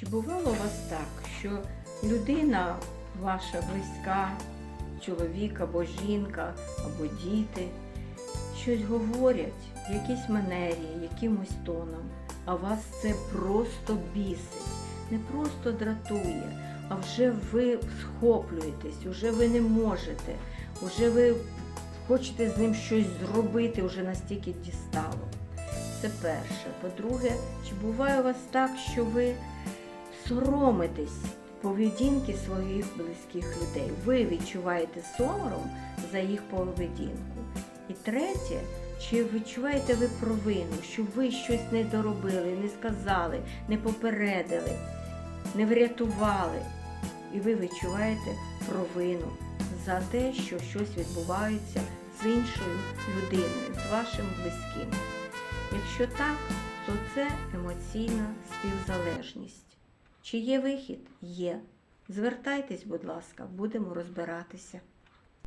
Чи бувало у вас так, що людина ваша близька, чоловік або жінка, або діти, щось говорять в якійсь манері, якимось тоном, а вас це просто бісить, не просто дратує, а вже ви схоплюєтесь, вже ви не можете, вже ви хочете з ним щось зробити, вже настільки дістало. Це перше. По-друге, чи буває у вас так, що ви соромитесь поведінки своїх близьких людей? Ви відчуваєте сором за їх поведінку. І третє, чи відчуваєте ви провину, що ви щось не доробили, не сказали, не попередили, не врятували, і ви відчуваєте провину за те, що щось відбувається з іншою людиною, з вашим близьким. Якщо так, то це емоційна співзалежність. Чи є вихід? Є. Звертайтесь, будь ласка, будемо розбиратися.